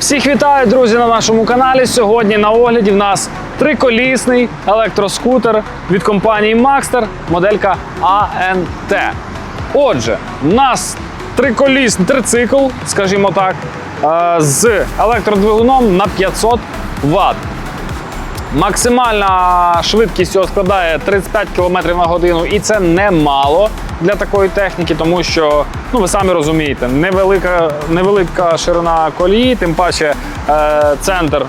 Всіх вітаю, друзі, на нашому каналі. Сьогодні на огляді в нас триколісний електроскутер від компанії Maxter, моделька ANT. Отже, в нас триколісний трицикл, скажімо так, е, з електродвигуном на 500 Вт. Максимальна швидкість його складає 35 км на годину, і це немало для такої техніки, тому що ну ви самі розумієте, невелика, невелика ширина колії, тим паче е, центр.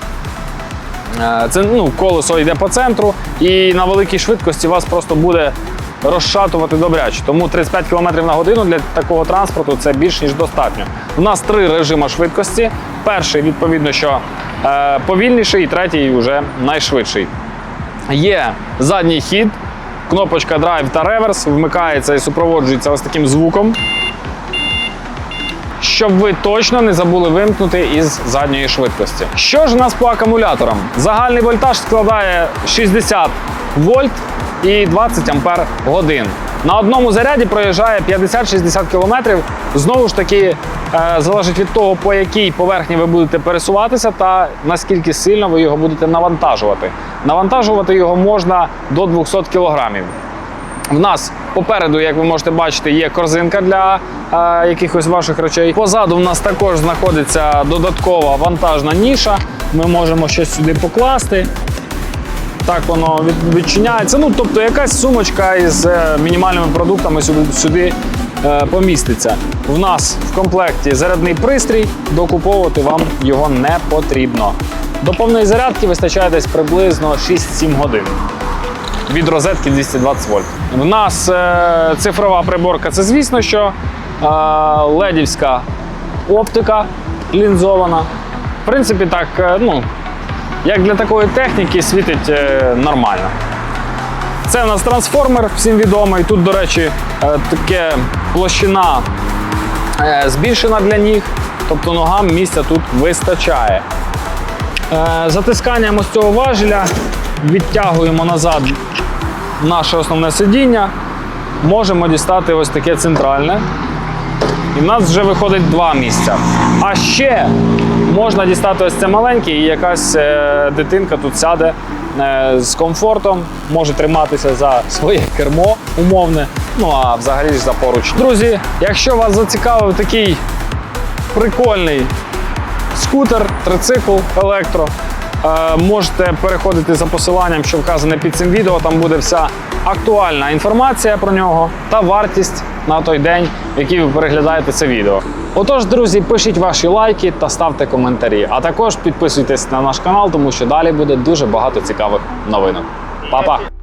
е, Це ну, колесо йде по центру, і на великій швидкості вас просто буде розшатувати добряче. Тому 35 км на годину для такого транспорту це більш ніж достатньо. У нас три режими швидкості. Перший, відповідно, що повільніший, і третій вже найшвидший. Є задній хід, кнопочка драйв та реверс, вмикається і супроводжується ось таким звуком. Щоб ви точно не забули вимкнути із задньої швидкості. Що ж у нас по акумуляторам? Загальний вольтаж складає 60 вольт і 20 ампер годин. На одному заряді проїжджає 50-60 км. Знову ж таки, е, залежить від того, по якій поверхні ви будете пересуватися та наскільки сильно ви його будете навантажувати. Навантажувати його можна до 200 кг. В нас попереду, як ви можете бачити, є корзинка для е, якихось ваших речей. Позаду в нас також знаходиться додаткова вантажна ніша. Ми можемо щось сюди покласти. Так воно відчиняється. Ну, тобто якась сумочка із е, мінімальними продуктами сюди, сюди е, поміститься. В нас в комплекті зарядний пристрій, докуповувати вам його не потрібно. До повної зарядки вистачає десь приблизно 6-7 годин від розетки 220 вольт. В нас е, цифрова приборка це, звісно, що е, ледівська оптика лінзована. В принципі, так, е, ну, як для такої техніки, світить е, нормально. Це у нас трансформер, всім відомий. Тут, до речі, е, таке площина е, збільшена для ніг, тобто ногам місця тут вистачає. Е, Затисканням ось цього важеля відтягуємо назад наше основне сидіння. Можемо дістати ось таке центральне. І в нас вже виходить два місця. А ще можна дістати ось це маленьке, і якась е, дитинка тут сяде з комфортом, може триматися за своє кермо умовне. Ну а взагалі ж за поруч. Друзі, якщо вас зацікавив такий прикольний скутер, трицикл, електро. Е, Можете переходити за посиланням, що вказане під цим відео. Там буде вся актуальна інформація про нього та вартість на той день, в який ви переглядаєте це відео. Отож, друзі, пишіть ваші лайки та ставте коментарі. А також підписуйтесь на наш канал, тому що далі буде дуже багато цікавих новинок. Па-па!